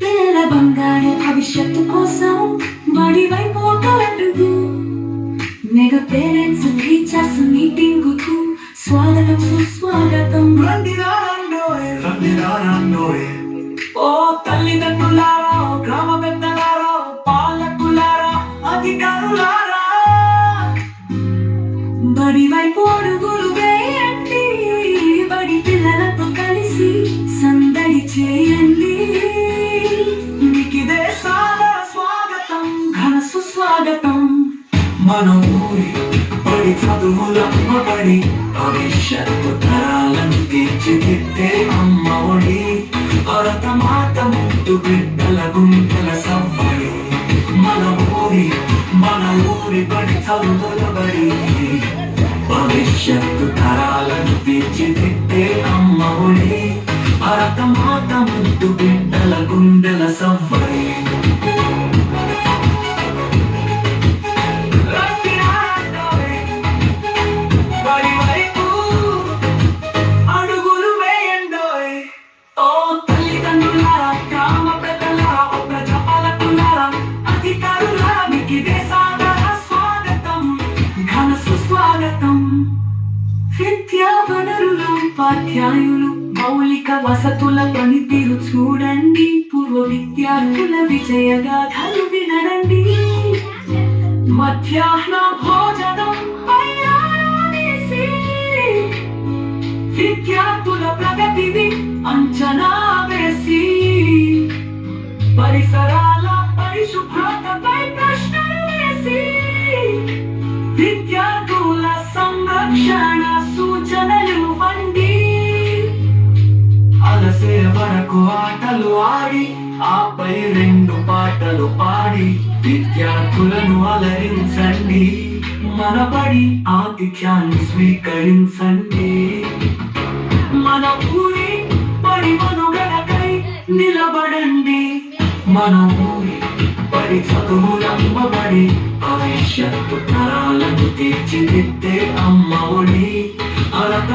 పిల్లల బంగారు భవిష్యత్తు కోసం బడి వైపు మెగా పేరెంట్స్ టీచర్స్ మీటింగ్కు స్వాగతం సుస్వాగతం. ఓ మన ఊరి పడి చదువుల బడి భవిష్యత్తు తరాలను తీర్చిదిద్దే అమ్మ ఒడి. భరత మాత ముద్దు బిడ్డల గుంటల సవ్వడి. మన ఊరి మన ఊరి బడి చదువుల బడి భవిష్యత్తు తరాలను తీర్చిదిద్దే అమ్మ ఒడి. భరత మాత ముద్దు బిడ్డల గుండెల సవ్వడి. ఉపాధ్యాయులు మౌలిక వసతుల పనితీరు చూడండి. పూర్వ విద్యార్థుల విజయగాథలు వినరండి మధ్యాహ్న భోజనం విద్యార్థుల ప్రగతిని అంచనా నాలుగు ఆటలు ఆడి ఆపై రెండు పాటలు పాడి విద్యార్థులను అలరించండి. మనపడి ఆతిథ్యాన్ని స్వీకరించండి. మన ఊరి పరిమనుగడకై నిలబడండి. మన ఊరి బడి చదువులమ్మబడి భవిష్యత్తు తరాలను తీర్చిదిద్దే అమ్మ ఒడి. అలక